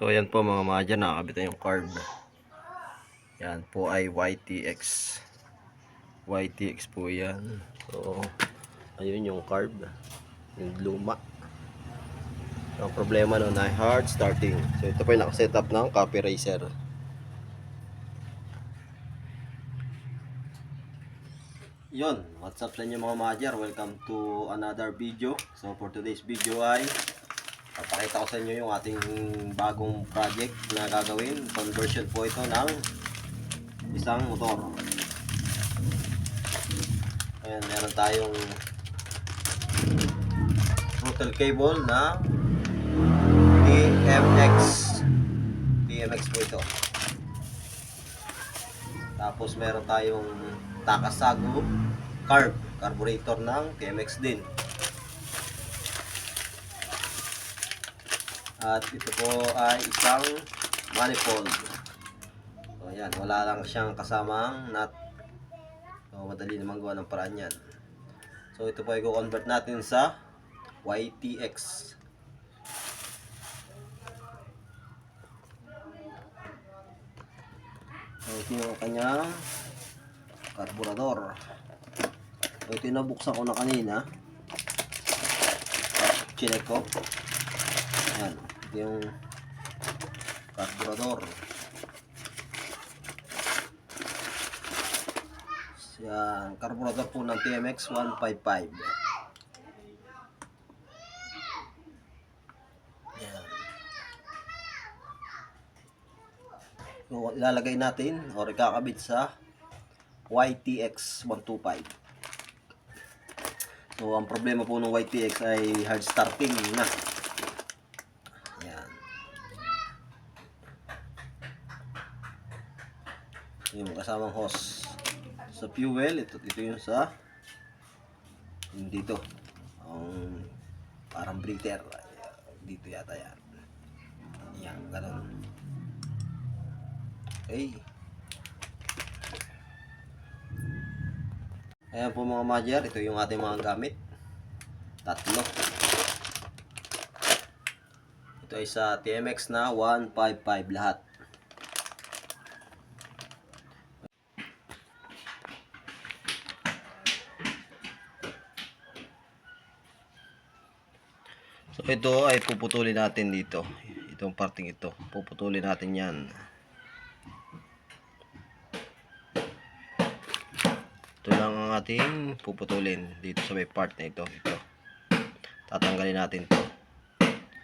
So ayan po mga madya, nakakabit na yung carb. Yan po ay YTX. YTX po yan. So ayun yung carb. Yung luma. Ang problema nun ay hard starting. So ito po yung nakasetup ng copy racer. Yon, what's up sa inyo mga madjar? Welcome to another video. So for today's video ay papakita ko sa inyo yung ating bagong project na gagawin. Conversion po ito ng isang motor. Ayan, meron tayong throttle cable na TMX. TMX po ito. Tapos meron tayong Takasago carb, carburetor ng TMX din. At ito po ay isang manifold. So yan, wala lang siyang kasamang nut. So madali naman gawa ng paraan yan. So ito po ay convert natin sa YTX. So ito yung kanyang karburador. So ito yung nabuksan ko na kanina. Chinek ko. Ayan. Yung karburador. Yan. Karburador po ng TMX 155. Yan. Ilalagay natin or ikakabit sa YTX 125. So, ang problema po ng YTX ay hard starting na. Yan. Yung kasamang hose. Sa fuel, ito, ito yung sa dito. Ang parang breather. Dito yata yan. Yan, ganun. Okay. Ayan po mga madyer, ito yung ating mga gamit. Tatlo. Ito ay sa TMX na 155 lahat. So ito ay puputulin natin dito. Itong parting ito. Puputulin natin yan. Ito lang ang ating puputulin dito sa may part na ito. Ito. Tatanggalin natin to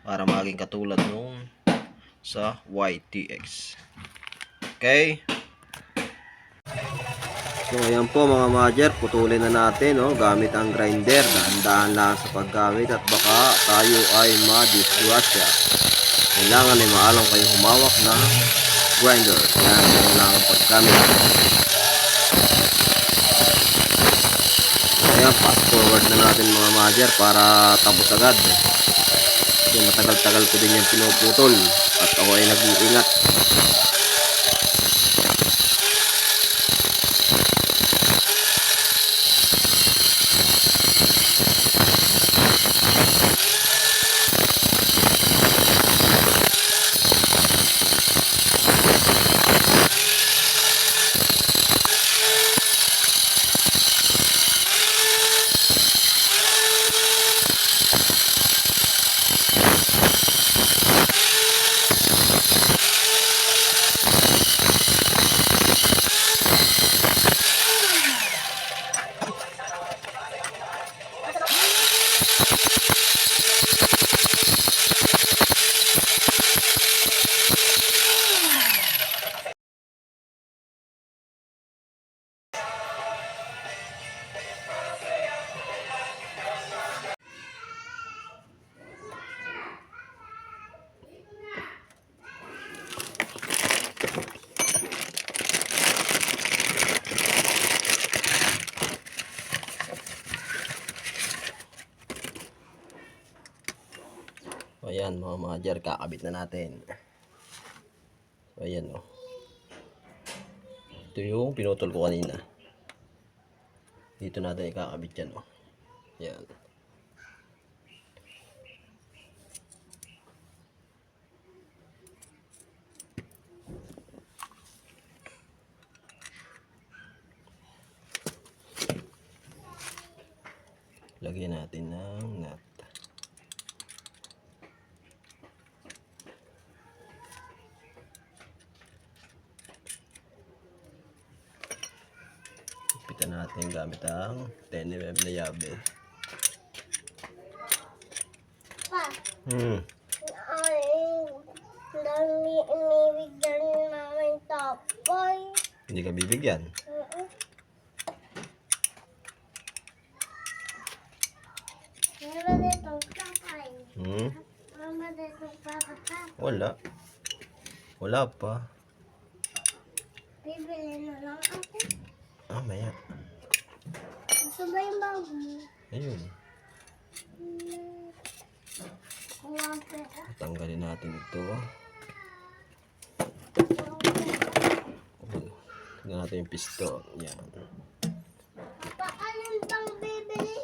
para maging katulad nung sa YTX. Okay? So ayan po mga madger, putulin na natin no, gamit ang grinder. Dahan-dahan lang sa paggamit at baka tayo ay ma-disgrasya. Kailangan ay maalam kayong humawak ng grinder. Yan, yan lang ang paggamit. Ayan, fast forward na natin mga madger para tapos agad. Kasi matagal-tagal ko din yung pinuputol at ako ay nag-iingat. So, ayan mga mga dyan, kakabit na natin. So, ayan. Oh. Ito yung pinutol ko kanina. Dito natin ikakabit yan o. Oh. Ayan. Lagyan natin ng nut. Gamit ang 10mm na yabe. Pa, Hmm. dami inibigyan namin tapoy. Hindi ka bibigyan. Oo. Meron ditong tatay. Hmm? Meron ditong papatay. Wala. Wala pa. Bibili na lang ako. Ah, maya. Gusto ba yung bago mo? Ayun. Kuha pera. Tanggalin natin ito. Tignan natin yung piston. Yan. Paalam bang bibili?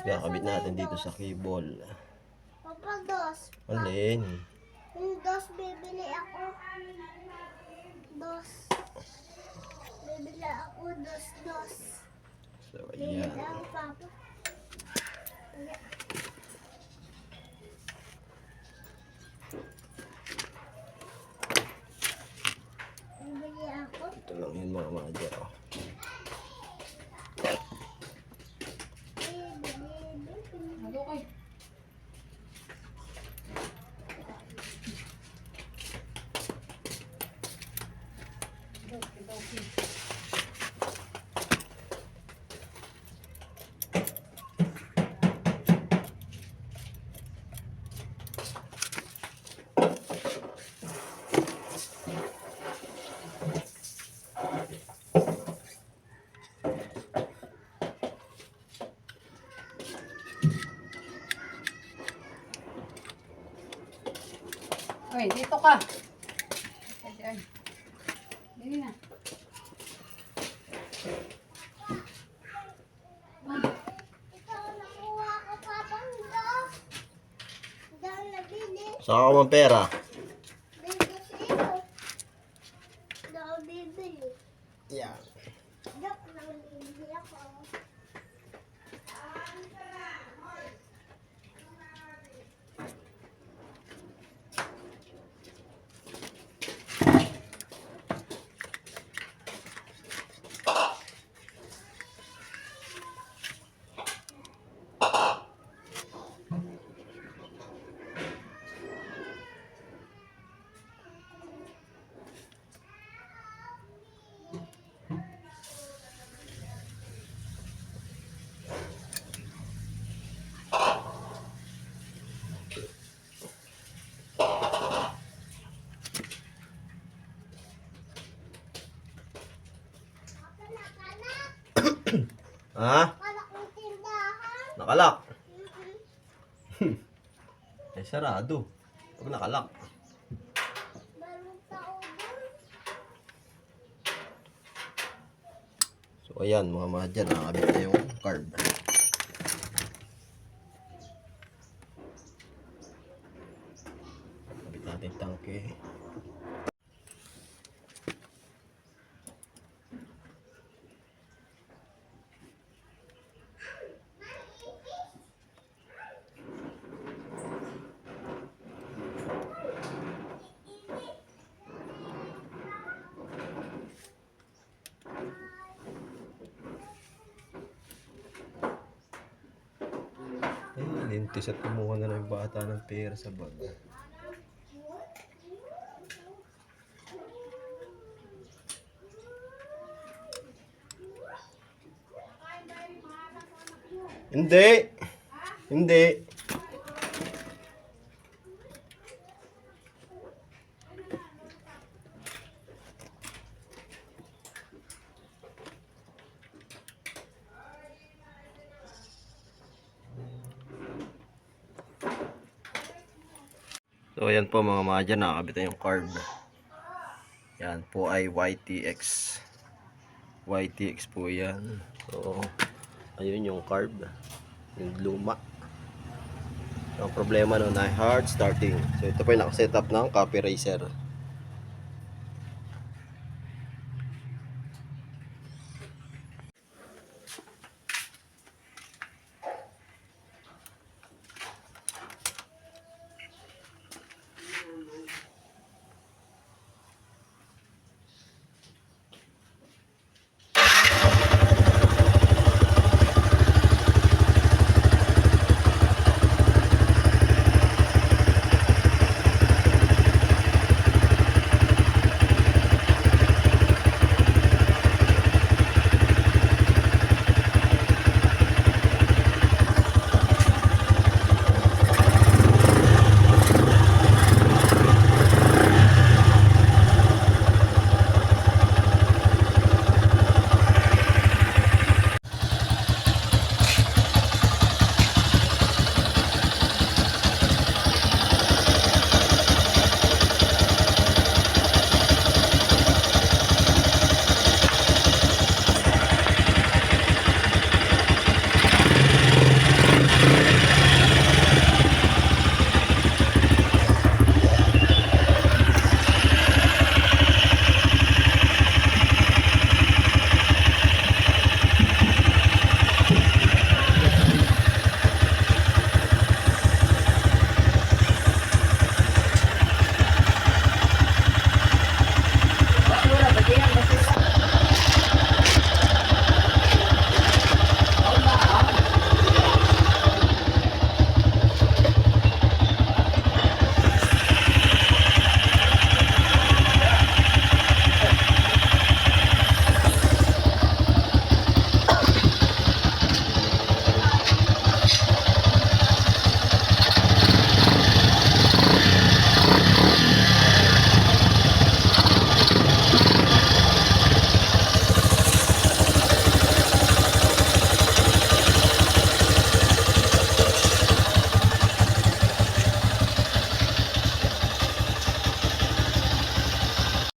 Kaya kabit natin dito sa cable. Papa, dos. Alin? Yung dos bibili ako. Dos. Bibili ako dos, dos. So, ayan. ako, Papa. Bibili ako. Ito lang yun mga madya. Oh. Bibili, bibili. Oy, dito ka. Diyan. Dili na. Nakuha ko, Papa, ng dos. Daw nabili. Saka ka mang pera. Bibili sa'yo. Daw bibili. Yan. Joke lang, bibili ako. Ha? Nakalak. Eh, sarado. Pag nakalak. So, ayan mga madya. Nakakabit na yung carb. Kabit natin yung tangke. Lintis at kumuha na ng bata ng pera sa bag. Hindi. Hindi. So ayan po mga madya, nakakabit na yung carb. Yan po ay YTX. YTX po yan. So ayun yung carb. Yung luma. Ang problema nun ay hard starting. So ito po yung nakasetup ng copy racer.